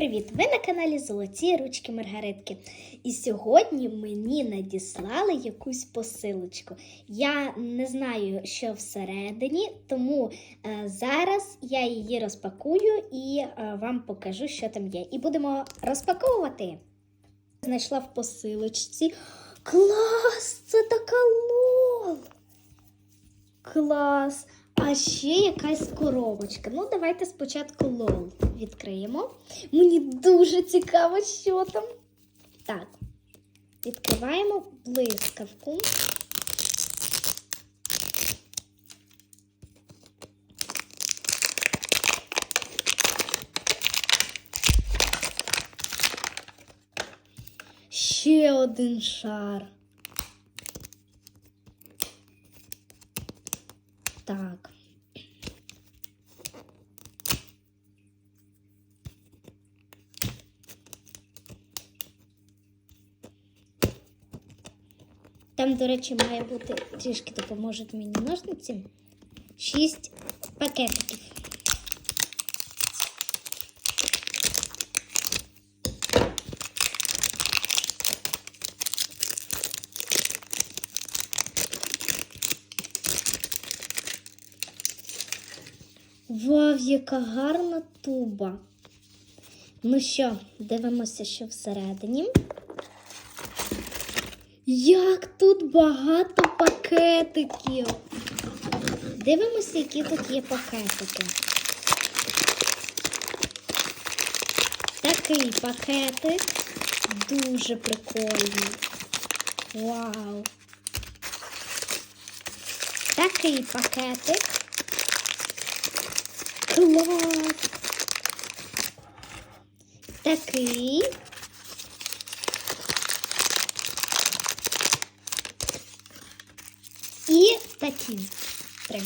Привіт! Ви на каналі Золоті Ручки Маргаритки. І сьогодні мені надіслали якусь посилочку. Я не знаю, що всередині, тому е, зараз я її розпакую і е, вам покажу, що там є. І будемо розпаковувати. Знайшла в посилочці. Клас! Це така лол! Клас! А ще якась коробочка. Ну, давайте спочатку лол відкриємо. Мені дуже цікаво, що там. Так, відкриваємо блискавку. Ще один шар. Так. Там, до речі, має бути трішки допоможуть мені ножниці. Шість пакетиків. Вау, яка гарна туба. Ну що, дивимося, що всередині. Як тут багато пакетиків. Дивимося, які тут є пакетики. Такий пакетик дуже прикольний. Вау! Такий пакетик. Клас! Такий. І такі три.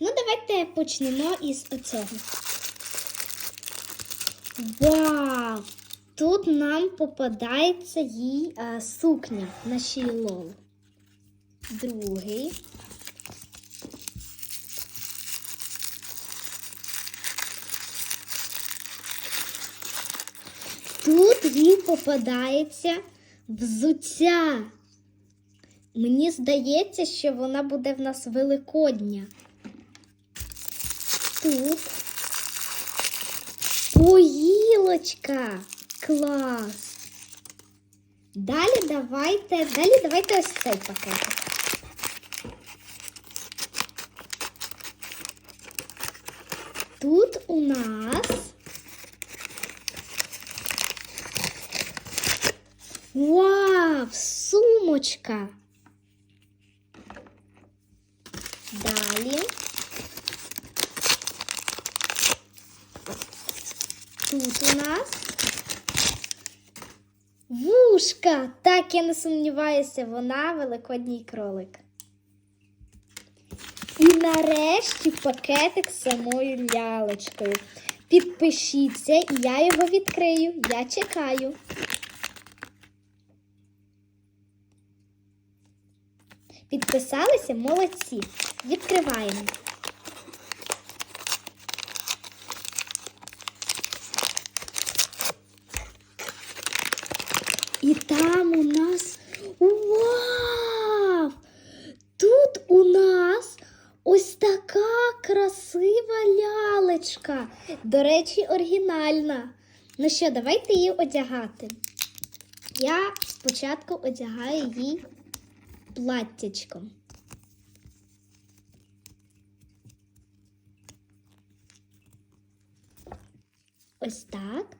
Ну, давайте почнемо із оцього. Вау! Тут нам попадається їй а, сукня на шійлол. Другий. Тут їй попадається взуття. Мені здається, що вона буде в нас великодня. Тут поїлочка. Клас. Далі давайте, далі давайте ось цей пакетик. Тут у нас Вау, сумочка. Далі. Тут у нас вушка. Так, я не сумніваюся, вона великодній кролик. І нарешті пакетик з самою лялечкою. Підпишіться, і я його відкрию. Я чекаю. Підписалися молодці. Відкриваємо. І там у нас вау! Тут у нас ось така красива лялечка. До речі, оригінальна. Ну що, давайте її одягати. Я спочатку одягаю їй платтячком. Ось так.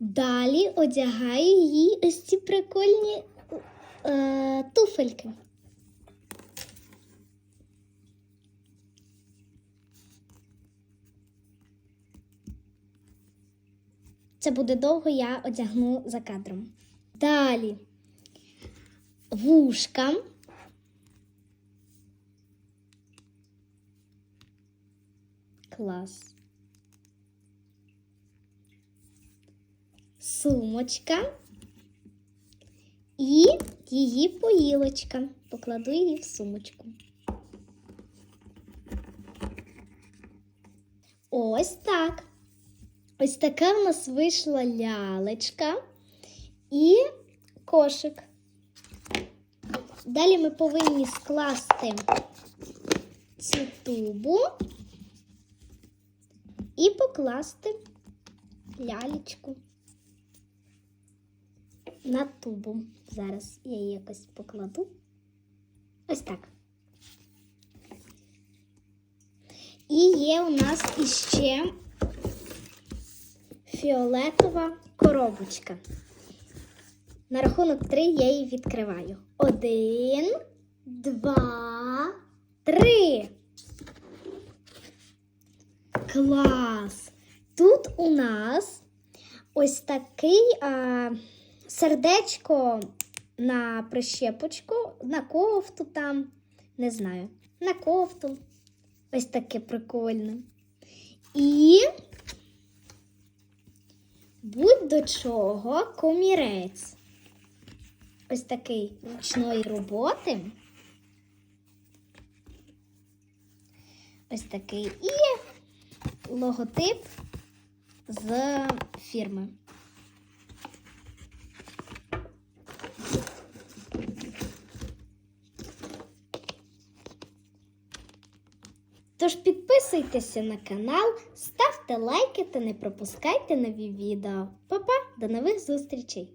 Далі одягаю їй ось ці прикольні е, туфельки. Це буде довго, я одягну за кадром. Далі вушка. Клас. Сумочка і її поїлочка. Покладу її в сумочку. Ось так. Ось така в нас вийшла лялечка і кошик. Далі ми повинні скласти цю тубу і покласти лялечку на тубу. Зараз я її якось покладу. Ось так. І є у нас іще фіолетова коробочка. На рахунок три я її відкриваю. Один, два, три. Клас! Тут у нас ось такий а, сердечко на прищепочку, на кофту там, не знаю, на кофту. Ось таке прикольне. І будь до чого комірець. Ось такий ручної роботи. Ось такий і логотип з фірми. Тож підписуйтеся на канал, ставте лайки та не пропускайте нові відео. Па-па, до нових зустрічей!